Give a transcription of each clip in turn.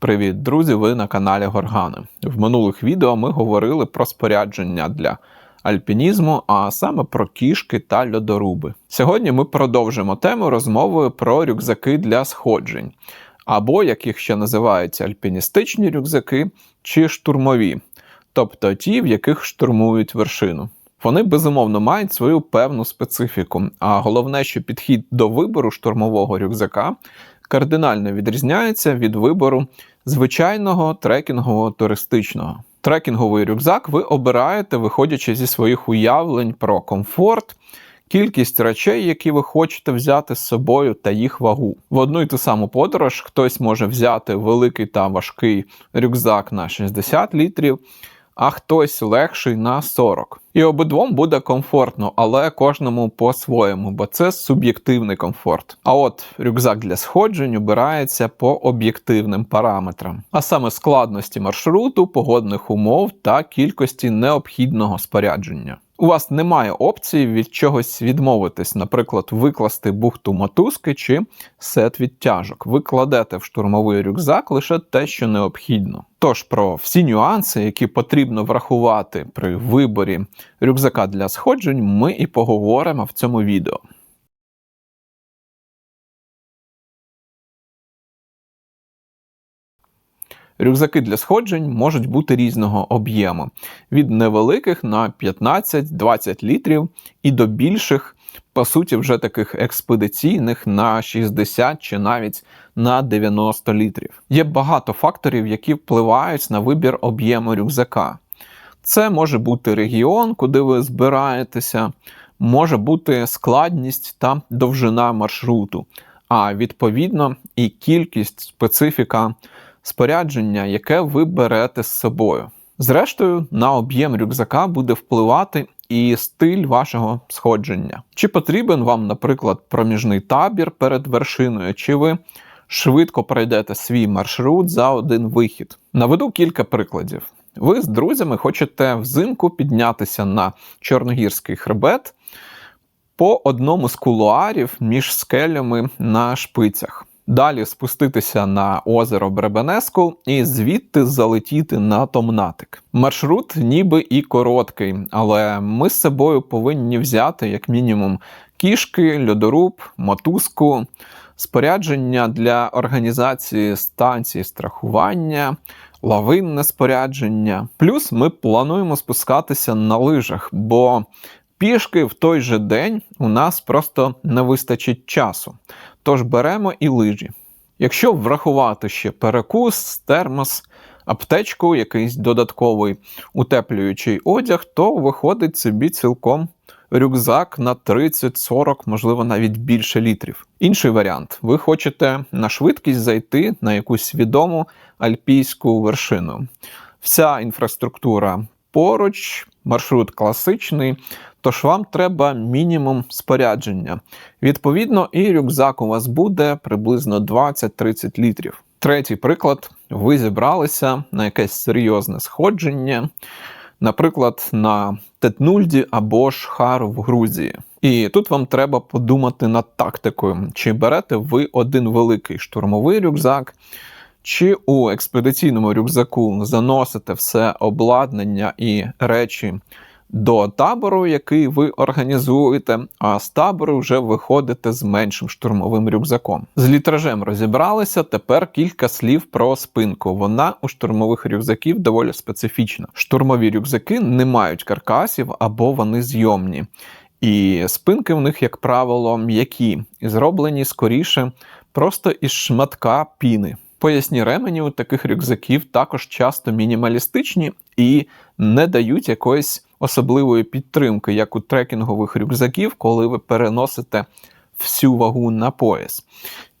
Привіт, друзі! Ви на каналі Горгани. В минулих відео ми говорили про спорядження для альпінізму, а саме про кішки та льодоруби. Сьогодні ми продовжимо тему розмовою про рюкзаки для сходжень, або як їх ще називаються альпіністичні рюкзаки чи штурмові, тобто ті, в яких штурмують вершину. Вони безумовно мають свою певну специфіку, а головне, що підхід до вибору штурмового рюкзака кардинально відрізняється від вибору звичайного трекінгового туристичного. Трекінговий рюкзак ви обираєте, виходячи зі своїх уявлень про комфорт, кількість речей, які ви хочете взяти з собою, та їх вагу. В одну й ту саму подорож хтось може взяти великий та важкий рюкзак на 60 літрів а хтось легший на 40. І обидвом буде комфортно, але кожному по-своєму, бо це суб'єктивний комфорт. А от рюкзак для сходжень обирається по об'єктивним параметрам, а саме складності маршруту, погодних умов та кількості необхідного спорядження. У вас немає опції від чогось відмовитись, наприклад, викласти бухту мотузки чи сет відтяжок. Ви кладете в штурмовий рюкзак лише те, що необхідно. Тож про всі нюанси, які потрібно врахувати при виборі рюкзака для сходжень, ми і поговоримо в цьому відео. Рюкзаки для сходжень можуть бути різного об'єму від невеликих на 15-20 літрів і до більших, по суті, вже таких експедиційних на 60 чи навіть на 90 літрів. Є багато факторів, які впливають на вибір об'єму рюкзака. Це може бути регіон, куди ви збираєтеся, може бути складність та довжина маршруту, а відповідно і кількість специфіка спорядження, яке ви берете з собою. Зрештою, на об'єм рюкзака буде впливати і стиль вашого сходження. Чи потрібен вам, наприклад, проміжний табір перед вершиною, чи ви швидко пройдете свій маршрут за один вихід? Наведу кілька прикладів. Ви з друзями хочете взимку піднятися на Чорногірський хребет по одному з кулуарів між скелями на шпицях. Далі спуститися на озеро Бребенеску і звідти залетіти на Томнатик. Маршрут ніби і короткий, але ми з собою повинні взяти, як мінімум, кішки, льодоруб, мотузку, спорядження для організації станції страхування. Лавинне спорядження. Плюс ми плануємо спускатися на лижах, бо пішки в той же день у нас просто не вистачить часу. Тож беремо і лижі. Якщо врахувати ще перекус, термос, аптечку, якийсь додатковий утеплюючий одяг, то виходить собі цілком рюкзак на 30-40, можливо, навіть більше літрів. Інший варіант: ви хочете на швидкість зайти на якусь відому альпійську вершину. Вся інфраструктура поруч, маршрут класичний. Тож вам треба мінімум спорядження. Відповідно, і рюкзак у вас буде приблизно 20-30 літрів. Третій приклад: ви зібралися на якесь серйозне сходження, наприклад, на Тетнульді або ж Хару в Грузії. І тут вам треба подумати над тактикою, чи берете ви один великий штурмовий рюкзак, чи у експедиційному рюкзаку заносите все обладнання і речі до табору, який ви організуєте, а з табору вже виходите з меншим штурмовим рюкзаком. З літражем розібралися. Тепер кілька слів про спинку. Вона у штурмових рюкзаків доволі специфічна. Штурмові рюкзаки не мають каркасів або вони зйомні. І спинки в них, як правило, м'які і зроблені скоріше просто із шматка піни. Поясні ремені у таких рюкзаків також часто мінімалістичні і не дають якоїсь особливої підтримки, як у трекінгових рюкзаків, коли ви переносите всю вагу на пояс.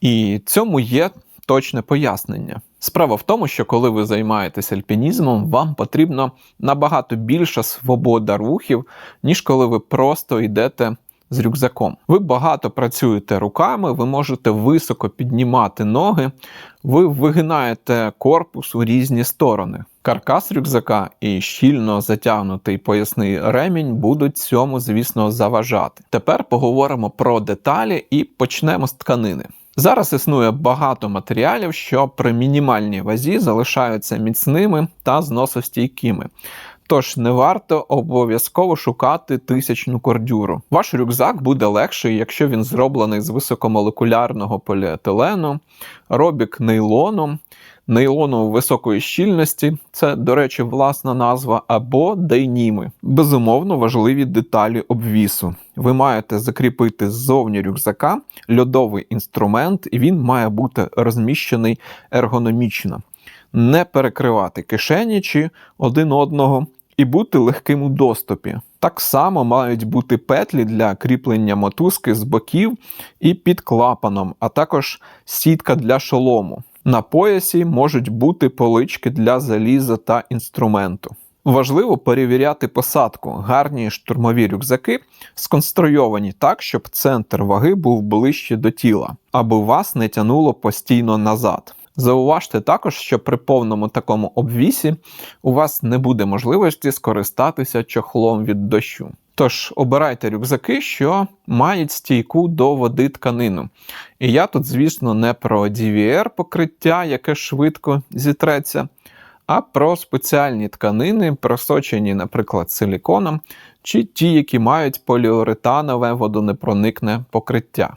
І цьому є точне пояснення. Справа в тому, що коли ви займаєтесь альпінізмом, вам потрібно набагато більша свобода рухів, ніж коли ви просто йдете з рюкзаком. Ви багато працюєте руками, ви можете високо піднімати ноги, ви вигинаєте корпус у різні сторони. Каркас рюкзака і щільно затягнутий поясний ремінь будуть цьому, звісно, заважати. Тепер поговоримо про деталі і почнемо з тканини. Зараз існує багато матеріалів, що при мінімальній вазі залишаються міцними та зносостійкими. Тож не варто обов'язково шукати тисячну кордюру. Ваш рюкзак буде легший, якщо він зроблений з високомолекулярного поліетилену, робік нейлону, нейлону високої щільності, це, до речі, власна назва, або дейніми. Безумовно, важливі деталі обвісу. Ви маєте закріпити ззовні рюкзака льодовий інструмент, і він має бути розміщений ергономічно, не перекривати кишені чи один одного і бути легким у доступі. Так само мають бути петлі для кріплення мотузки з боків і під клапаном, а також сітка для шолому. На поясі можуть бути полички для заліза та інструменту. Важливо перевіряти посадку. Гарні штурмові рюкзаки сконструйовані так, щоб центр ваги був ближче до тіла, аби вас не тянуло постійно назад. Зауважте також, що при повному такому обвісі у вас не буде можливості скористатися чохлом від дощу. Тож обирайте рюкзаки, що мають стійку до води тканину. І я тут, звісно, не про DVR покриття, яке швидко зітреться, а про спеціальні тканини, просочені, наприклад, силіконом, чи ті, які мають поліуретанове водонепроникне покриття.